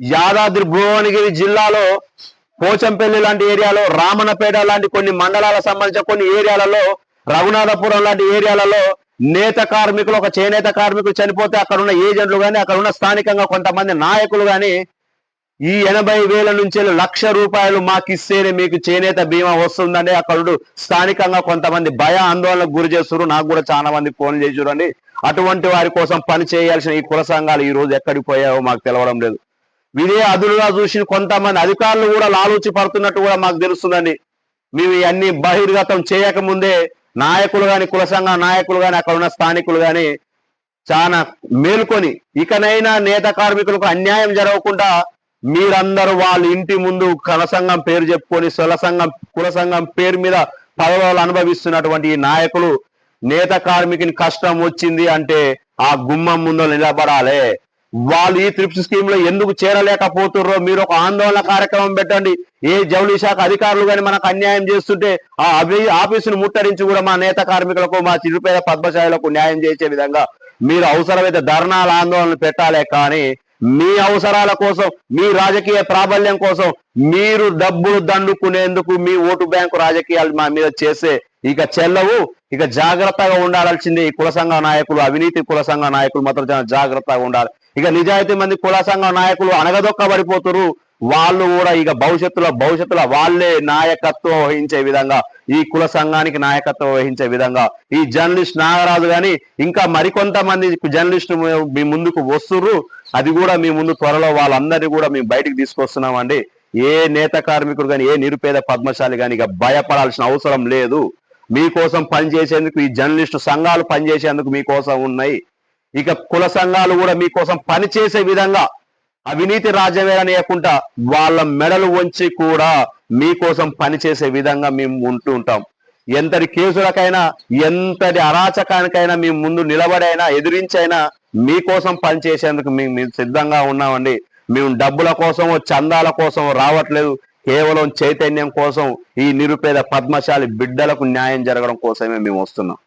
యాదాద్రి భువనగిరి జిల్లాలో పోచంపల్లి లాంటి ఏరియాలో రామన్నపేట లాంటి కొన్ని మండలాలకు సంబంధించిన కొన్ని ఏరియాలలో రఘునాథపురం లాంటి ఏరియాలలో నేత కార్మికులు ఒక చేనేత కార్మికులు చనిపోతే అక్కడ ఉన్న ఏజెంట్లు కానీ అక్కడ ఉన్న స్థానికంగా కొంతమంది నాయకులు కానీ ఈ ఎనభై వేల నుంచి లక్ష రూపాయలు మాకు ఇస్తేనే మీకు చేనేత బీమా వస్తుందని అక్కడ స్థానికంగా కొంతమంది భయ ఆందోళనకు గురి చేస్తున్నారు నాకు కూడా చాలా మంది ఫోన్ చేసి చూడండి అటువంటి వారి కోసం పని చేయాల్సిన ఈ కుల సంఘాలు ఈ రోజు ఎక్కడికి పోయావో మాకు తెలవడం లేదు. వీరే అదులుగా చూసిన కొంతమంది అధికారులు కూడా లాలూచి పడుతున్నట్టు కూడా మాకు తెలుస్తుందండి. మేము ఇవన్నీ బహిర్గతం చేయకముందే నాయకులు కాని కుల సంఘ నాయకులు కాని అక్కడ ఉన్న స్థానికులు కానీ చాలా మేల్కొని ఇకనైనా నేత కార్మికులకు అన్యాయం జరగకుండా మీరందరూ వాళ్ళ ఇంటి ముందు కుల సంఘం పేరు చెప్పుకొని కుల సంఘం కుల సంఘం పేరు మీద పదవులు అనుభవిస్తున్నటువంటి ఈ నాయకులు నేత కార్మికుని కష్టం వచ్చింది అంటే ఆ గుమ్మం ముందు నిలబడాలి. వాళ్ళు ఈ త్రిప్స్ స్కీమ్లో ఎందుకు చేరలేకపోతుర్రో మీరు ఒక ఆందోళన కార్యక్రమం పెట్టండి. ఏ జౌళి శాఖ అధికారులు కానీ మనకు అన్యాయం చేస్తుంటే ఆ అభి ఆఫీసును ముట్టరించి కూడా మా నేత కార్మికులకు మా చిరుపేద పద్మశాలకు న్యాయం చేసే విధంగా మీరు అవసరమైతే ధర్నాల ఆందోళనలు పెట్టాలే కానీ మీ అవసరాల కోసం మీ రాజకీయ ప్రాబల్యం కోసం మీరు డబ్బులు దండుకునేందుకు మీ ఓటు బ్యాంకు రాజకీయాలు మా మీద చేసే ఇక చెల్లవు ఇక జాగ్రత్తగా ఉండాల్సింది ఈ కుల సంఘ నాయకులు అవినీతి కుల సంఘ నాయకులు మాత్రం జాగ్రత్తగా ఉండాలి. ఇక నిజాయితీ మంది కుల సంఘ నాయకులు అనగదొక్కబడిపోతురు వాళ్ళు కూడా ఇక భవిష్యత్తులో భవిష్యత్తులో వాళ్ళే నాయకత్వం వహించే విధంగా ఈ కుల సంఘానికి నాయకత్వం వహించే విధంగా. ఈ జర్నలిస్ట్ నాగరాజు గాని ఇంకా మరికొంతమంది జర్నలిస్టు మీ ముందుకు వస్తుర్రు. అది కూడా మీ ముందు త్వరలో వాళ్ళందరినీ కూడా మేము బయటికి తీసుకొస్తున్నామండి. ఏ నేత కార్మికుడు కానీ ఏ నిరుపేద పద్మశాలి కానీ ఇక భయపడాల్సిన అవసరం లేదు. మీకోసం పనిచేసేందుకు ఈ జర్నలిస్టు సంఘాలు పనిచేసేందుకు మీకోసం ఉన్నాయి. ఇక కుల సంఘాలు కూడా మీకోసం పనిచేసే విధంగా అవినీతి రాజ్యమేయకుండా వాళ్ళ మెడలు వంచి కూడా మీకోసం పనిచేసే విధంగా మేము ఉంటూ ఉంటాం. ఎంతటి కేసులకైనా ఎంతటి అరాచకానికైనా మేము ముందు నిలబడైనా ఎదిరించైనా మీకోసం పనిచేసేందుకు మేము మేము సిద్ధంగా ఉన్నామండి. మేము డబ్బుల కోసం చందాల కోసం రావట్లేదు. కేవలం చైతన్యం కోసం ఈ నిరుపేద పద్మశాలి బిడ్డలకు న్యాయం జరగడం కోసమే మేము వస్తున్నాం.